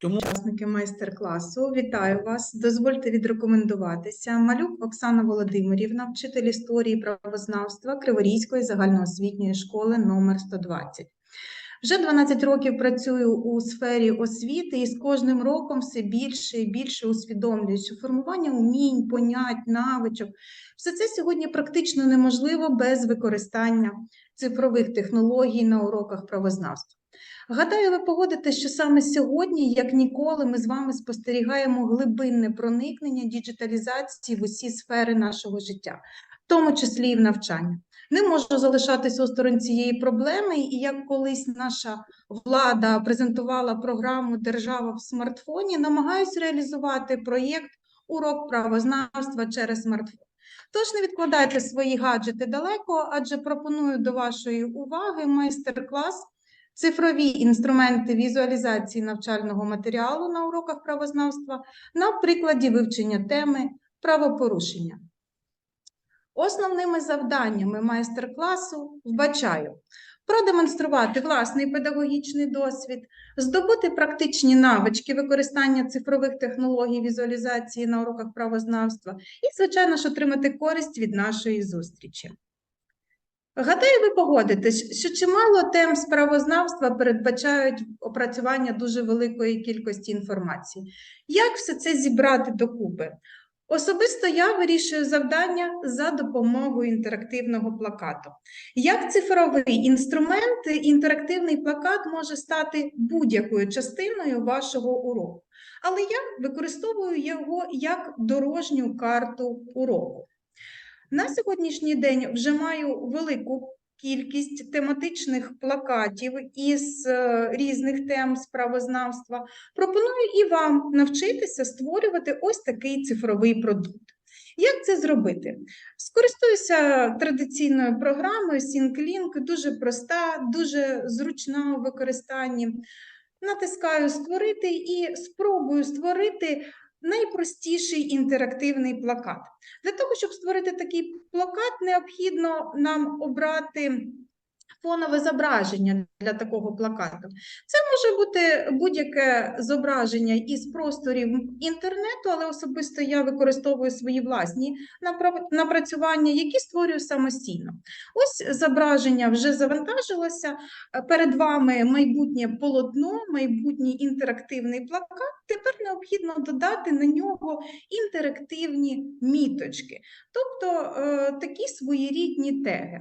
Тому Учасники майстер-класу, вітаю вас. Дозвольте відрекомендуватися. Малюк Оксана Володимирівна, вчитель історії правознавства Криворізької загальноосвітньої школи номер 120. Вже 12 років працюю у сфері освіти і з кожним роком все більше і більше усвідомлюю, що формування умінь, понять, навичок все це сьогодні практично неможливо без використання цифрових технологій на уроках правознавства. Гадаю, ви погодитесь, що саме сьогодні, як ніколи, ми з вами спостерігаємо глибинне проникнення діджиталізації в усі сфери нашого життя, в тому числі і в навчання. Не можу залишатися осторонь цієї проблеми, і як колись наша влада презентувала програму Держава в смартфоні, намагаюся реалізувати проєкт Урок правознавства через смартфон. Тож не відкладайте свої гаджети далеко, адже пропоную до вашої уваги майстер-клас цифрові інструменти візуалізації навчального матеріалу на уроках правознавства на прикладі вивчення теми правопорушення. Основними завданнями майстер-класу вбачаю продемонструвати власний педагогічний досвід, здобути практичні навички використання цифрових технологій візуалізації на уроках правознавства і, звичайно ж, отримати користь від нашої зустрічі. Гадаю, ви погодитесь, що чимало тем з правознавства передбачають опрацювання дуже великої кількості інформації. Як все це зібрати докупи? Особисто я вирішую завдання за допомогою інтерактивного плакату. Як цифровий інструмент, інтерактивний плакат може стати будь-якою частиною вашого уроку, але я використовую його як дорожню карту уроку. На сьогоднішній день вже маю велику кількість тематичних плакатів із е, різних тем з правознавства. Пропоную і вам навчитися створювати ось такий цифровий продукт. Як це зробити? Скористуюся традиційною програмою SyncLink, дуже проста, дуже зручна у використанні. Натискаю Створити і спробую створити найпростіший інтерактивний плакат. Для того, щоб створити такий плакат, необхідно нам обрати фонове зображення для такого плакату. Це може бути будь-яке зображення із просторів інтернету, але особисто я використовую свої власні напрацювання, які створюю самостійно. Ось зображення вже завантажилося. Перед вами майбутнє полотно, майбутній інтерактивний плакат. Тепер необхідно додати на нього інтерактивні міточки, тобто е, такі своєрідні теги.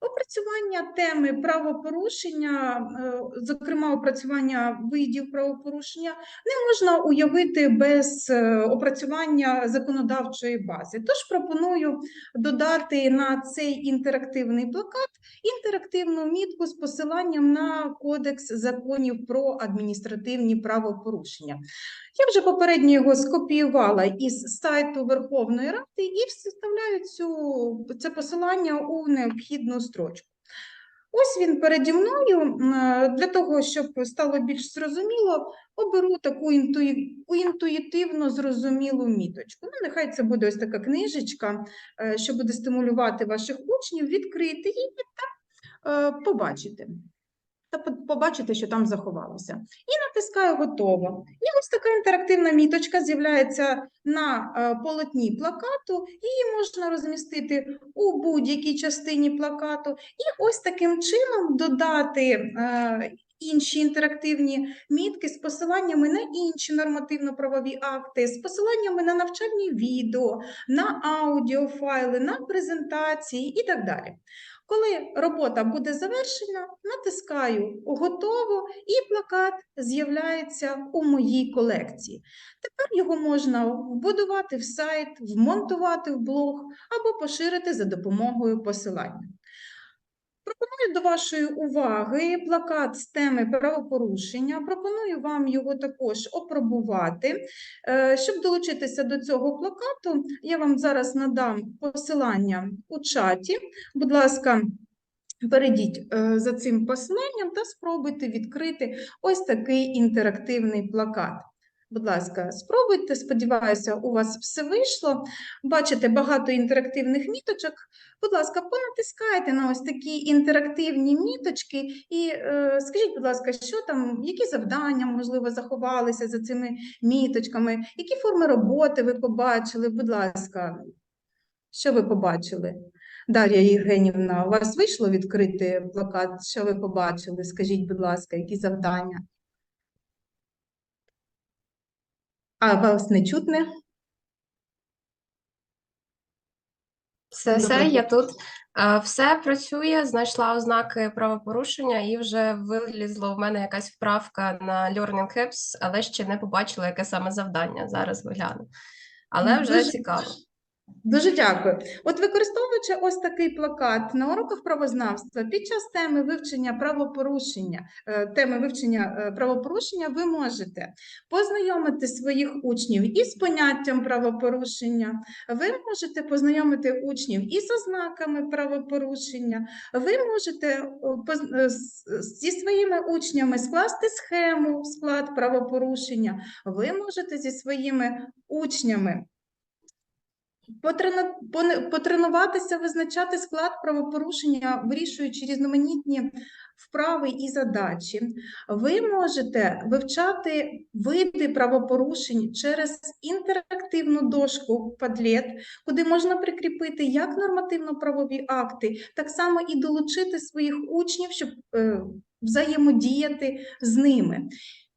Опрацювання теми правопорушення, е, зокрема опрацювання видів правопорушення, не можна уявити без е, опрацювання законодавчої бази. Тож пропоную додати на цей інтерактивний плакат інтерактивну мітку з посиланням на Кодекс законів про адміністративні правопорушення. Я вже попередньо його скопіювала із сайту Верховної Ради і вставляю цю, це посилання у необхідну строчку. Ось він переді мною. Для того, щоб стало більш зрозуміло, оберу таку інтуїтивно зрозумілу міточку. Ну, Нехай це буде ось така книжечка, е, що буде стимулювати ваших учнів, відкрити її та е, побачити та побачите, що там заховалося. І натискаю готово. І ось така інтерактивна міточка з'являється на е, полотні плакату, її можна розмістити у будь-якій частині плакату, і ось таким чином додати. Е, інші інтерактивні мітки з посиланнями на інші нормативно-правові акти, з посиланнями на навчальні відео, на аудіофайли, на презентації і так далі. Коли робота буде завершена, натискаю Готово і плакат з'являється у моїй колекції. Тепер його можна вбудувати в сайт, вмонтувати в блог або поширити за допомогою посилання. Пропоную до вашої уваги плакат з теми правопорушення. Пропоную вам його також опробувати. Е, щоб долучитися до цього плакату, я вам зараз надам посилання у чаті. Будь ласка, перейдіть е, за цим посиланням та спробуйте відкрити ось такий інтерактивний плакат. Будь ласка, спробуйте. Сподіваюся, у вас все вийшло. Бачите багато інтерактивних міточок. Будь ласка, понатискайте на ось такі інтерактивні міточки і е, скажіть, будь ласка, що там, які завдання, можливо, заховалися за цими міточками, які форми роботи ви побачили? Будь ласка, що ви побачили? Дар'я Євгенівна, у вас вийшло відкрити плакат? Що ви побачили? Скажіть, будь ласка, які завдання? А вас не чутне? Все, все, я тут. Все працює, знайшла ознаки правопорушення і вже вилізло в мене якась вправка на Learning Hips, але ще не побачила, яке саме завдання. Зараз вигляну. Але вже Дуже- цікаво. Дуже дякую. От використовуючи ось такий плакат на уроках правознавства під час теми вивчення правопорушення, е, теми вивчення е, правопорушення, ви можете познайомити своїх учнів із поняттям правопорушення, ви можете познайомити учнів із ознаками правопорушення, ви можете е, зі своїми учнями скласти схему склад правопорушення, ви можете зі своїми учнями Потренуватися, визначати склад правопорушення, вирішуючи різноманітні вправи і задачі. Ви можете вивчати види правопорушень через інтерактивну дошку Padlet, куди можна прикріпити як нормативно-правові акти, так само і долучити своїх учнів, щоб е, взаємодіяти з ними.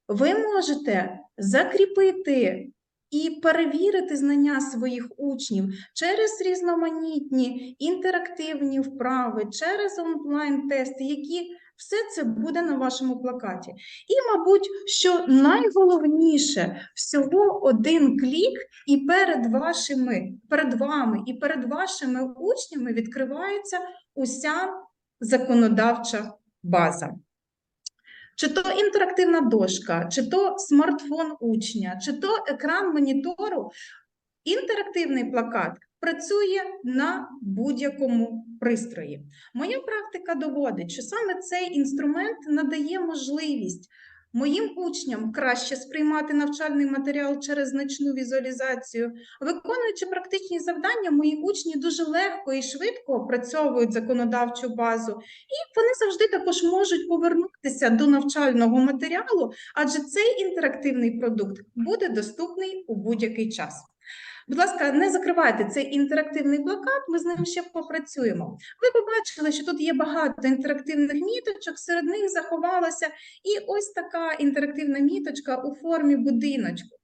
Ви можете закріпити і перевірити знання своїх учнів через різноманітні інтерактивні вправи, через онлайн-тести, які все це буде на вашому плакаті. І, мабуть, що найголовніше всього один клік, і перед вашими, перед вами і перед вашими учнями відкривається уся законодавча база. Чи то інтерактивна дошка, чи то смартфон учня, чи то екран монітору, інтерактивний плакат працює на будь-якому пристрої. Моя практика доводить, що саме цей інструмент надає можливість моїм учням краще сприймати навчальний матеріал через значну візуалізацію. Виконуючи практичні завдання, мої учні дуже легко і швидко опрацьовують законодавчу базу, і вони завжди також можуть повернутися до навчального матеріалу, адже цей інтерактивний продукт буде доступний у будь-який час. Будь ласка, не закривайте цей інтерактивний плакат, ми з ним ще попрацюємо. Ви побачили, що тут є багато інтерактивних міточок, серед них заховалася і ось така інтерактивна міточка у формі будиночку.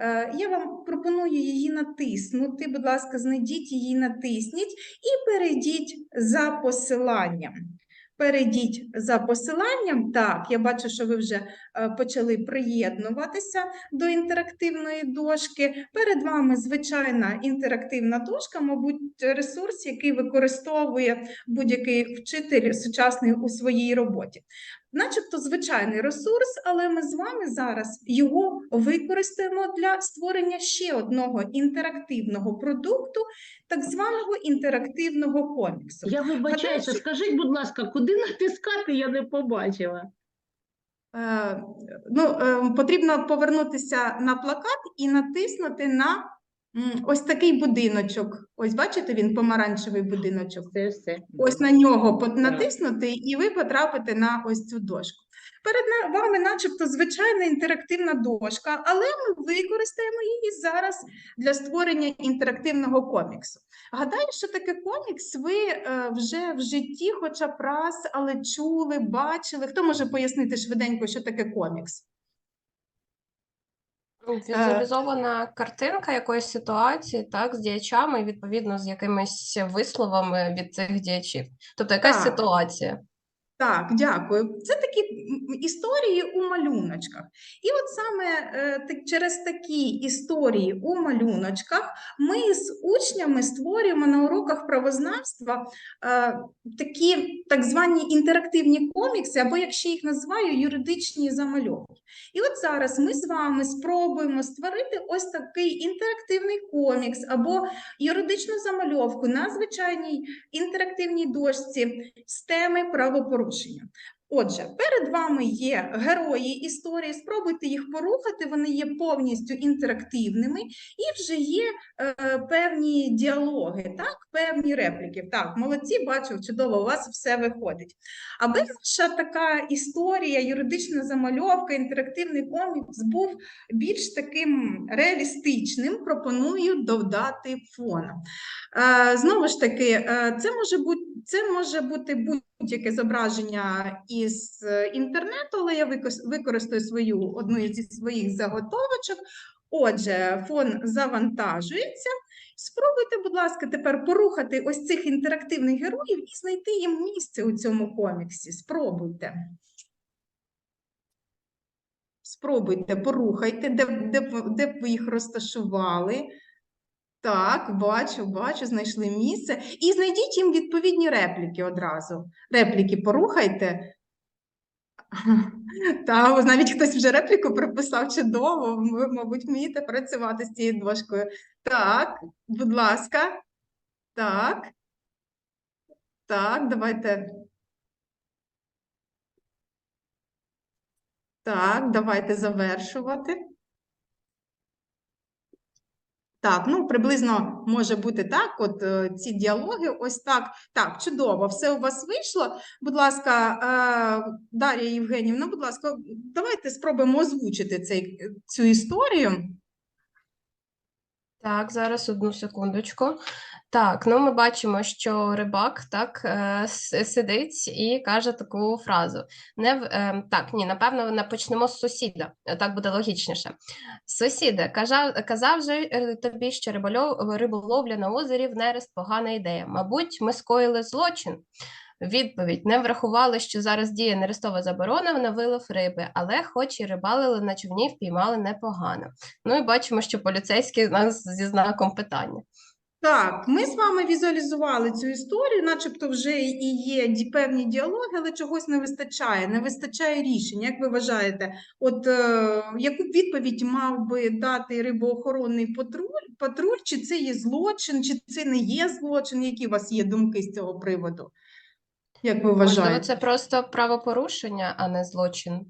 Е, Я вам пропоную її натиснути. Будь ласка, знайдіть її, натисніть і перейдіть за посиланням. Перейдіть за посиланням. Так, я бачу, що ви вже е, почали приєднуватися до інтерактивної дошки. Перед вами звичайна інтерактивна дошка, мабуть, ресурс, який використовує будь-який вчитель сучасний у своїй роботі. Начебто звичайний ресурс, але ми з вами зараз його використаємо для створення ще одного інтерактивного продукту, так званого інтерактивного коміксу. Я вибачаюся, що- скажіть, будь ласка, куди натискати, я не побачила. Е, ну, е, потрібно повернутися на плакат і натиснути на ось такий будиночок. Ось бачите, він помаранчевий будиночок. Все, все. Ось на нього натиснути, і ви потрапите на ось цю дошку. Перед вами, начебто, звичайна інтерактивна дошка, але ми використаємо її зараз для створення інтерактивного коміксу. Гадаю, що таке комікс ви е, вже в житті, хоча б раз, але чули, бачили. Хто може пояснити швиденько, що таке комікс? Ну, Візуалізована картинка якоїсь ситуації, так, з діячами, і відповідно з якимись висловами від цих діячів. Тобто якась Так. ситуація. Так, дякую. Це такі історії у малюночках. І от саме е, через такі історії у малюночках ми з учнями створюємо на уроках правознавства е, такі так звані інтерактивні комікси, або як ще їх називаю, юридичні замальовки. І от зараз ми з вами спробуємо створити ось такий інтерактивний комікс або юридичну замальовку на звичайній інтерактивній дошці з теми правопорушення. Отже, перед вами є герої історії. Спробуйте їх порухати, вони є повністю інтерактивними, і вже є е, певні діалоги, так, певні репліки. Так, молодці, бачу, чудово, у вас все виходить. Аби наша така історія, юридична замальовка, інтерактивний комікс був більш таким реалістичним, пропоную додати фон. Е, Знову ж таки, е, це може бути це може бути будь-яке зображення із е, інтернету, але я використаю свою одну зі своїх заготовочок. Отже, фон завантажується. Спробуйте, будь ласка, тепер порухати ось цих інтерактивних героїв і знайти їм місце у цьому коміксі. Спробуйте. Спробуйте, порухайте, де, б- ви їх розташували. Так, бачу, бачу, знайшли місце. І знайдіть їм відповідні репліки одразу. Репліки порухайте. Та, навіть хтось вже репліку приписав чудово. Ви, мабуть, вмієте працювати з цією дошкою. Так, будь ласка. Так. Так, давайте. Так, давайте завершувати. Так, ну приблизно може бути так. От е, ці діалоги, ось так. Так, чудово, все у вас вийшло. Будь ласка, е, Дар'я Євгенівна, будь ласка, давайте спробуємо озвучити цей, цю історію. Так, зараз одну секундочку. Так, ну ми бачимо, що рибак так е, сидить і каже таку фразу. Не в е, так, ні, напевно, не почнемо з сусіда. Так буде логічніше. Сусіде, казав, казав же е, тобі, що риболовля на озері в нерест погана ідея. Мабуть, ми скоїли злочин. Відповідь не врахували, що зараз діє нерестова заборона на вилов риби, але хоч і рибалили на човні, впіймали непогано. Ну і бачимо, що поліцейський у нас зі знаком питання. Так, ми з вами візуалізували цю історію, начебто вже і є певні діалоги, але чогось не вистачає, не вистачає рішення. Як ви вважаєте, от е, яку відповідь мав би дати рибоохоронний патруль, патруль, чи це є злочин, чи це не є злочин? Які у вас є думки з цього приводу? Як ви Можливо, це просто правопорушення, а не злочин.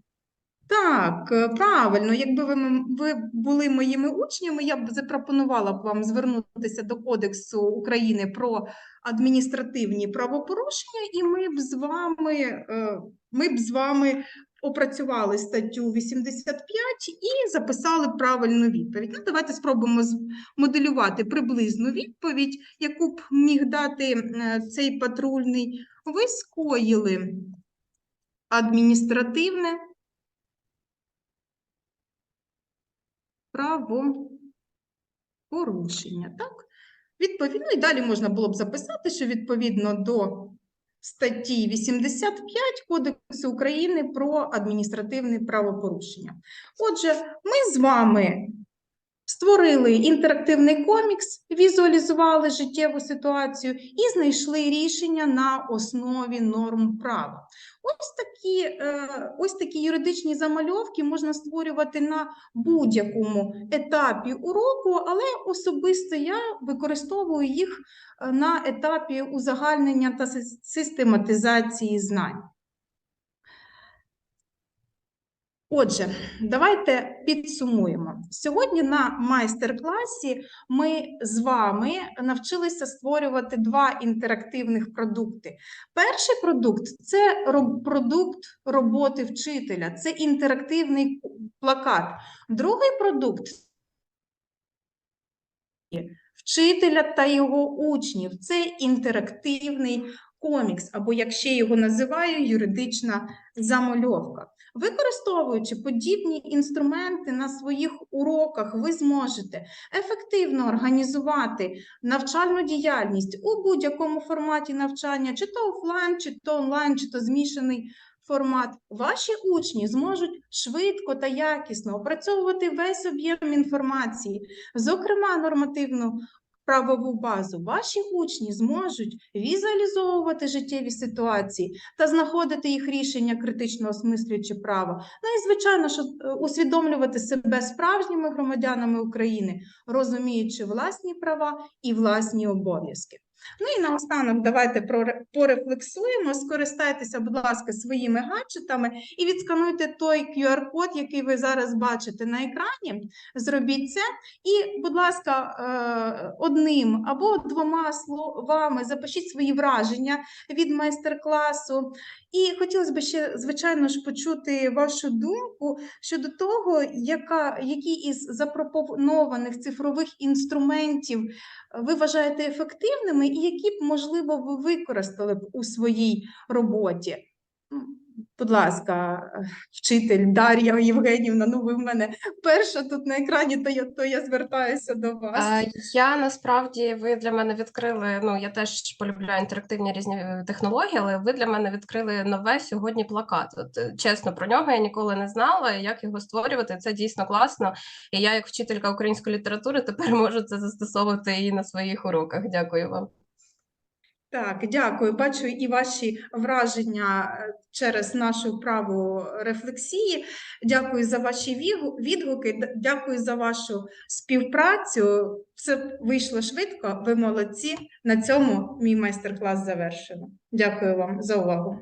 Так, е, правильно. Якби ви, ви були моїми учнями, я б запропонувала б вам звернутися до Кодексу України про адміністративні правопорушення, і ми б з вами, е, ми б з вами опрацювали статтю 85 і записали правильну відповідь. Ну, давайте спробуємо моделювати приблизну відповідь, яку б міг дати е, цей патрульний. Ви скоїли адміністративне правопорушення. Так? Відповідно, і далі можна було б записати, що відповідно до статті 85 Кодексу України про адміністративне правопорушення. Отже, ми з вами створили інтерактивний комікс, візуалізували життєву ситуацію і знайшли рішення на основі норм права. Ось такі, е, ось такі юридичні замальовки можна створювати на будь-якому етапі уроку, але особисто я використовую їх е, на етапі узагальнення та систематизації знань. Отже, давайте підсумуємо. Сьогодні на майстер-класі ми з вами навчилися створювати два інтерактивних продукти. Перший продукт це продукт роботи вчителя, це інтерактивний плакат. Другий продукт вчителя та його учнів це інтерактивний комікс, або як ще його називаю, юридична замальовка. Використовуючи подібні інструменти на своїх уроках, ви зможете ефективно організувати навчальну діяльність у будь-якому форматі навчання, чи то офлайн, чи то онлайн, чи то змішаний формат. Ваші учні зможуть швидко та якісно опрацьовувати весь об'єм інформації, зокрема нормативну правову базу. Ваші учні зможуть візуалізовувати життєві ситуації та знаходити їх рішення, критично осмислюючи право. Ну і звичайно, що е, усвідомлювати себе справжніми громадянами України, розуміючи власні права і власні обов'язки. Ну і наостанок давайте порефлексуємо, скористайтеся, будь ласка, своїми гаджетами і відскануйте той QR-код, який ви зараз бачите на екрані. Зробіть це. І, будь ласка, е, одним або двома словами запишіть свої враження від майстер-класу. І хотілося б ще, звичайно ж, почути вашу думку щодо того, яка, які із запропонованих цифрових інструментів ви вважаєте ефективними, і які б, можливо, ви використали б у своїй роботі. Будь ласка, вчитель Дар'я Євгенівна, ну ви в мене перша тут на екрані, то я, то я звертаюся до вас. Я насправді ви для мене відкрили. Ну я теж полюбляю інтерактивні різні е, технології, але ви для мене відкрили нове сьогодні плакат. От е, чесно про нього я ніколи не знала. Як його створювати? Це дійсно класно. І я, як вчителька української літератури, тепер можу це застосовувати і на своїх уроках. Дякую вам. Так, дякую. Бачу і ваші враження е, через нашу вправу рефлексії. Дякую за ваші відгуки, дякую за вашу співпрацю. Все вийшло швидко. Ви молодці. На цьому мій майстер-клас завершено. Дякую вам за увагу.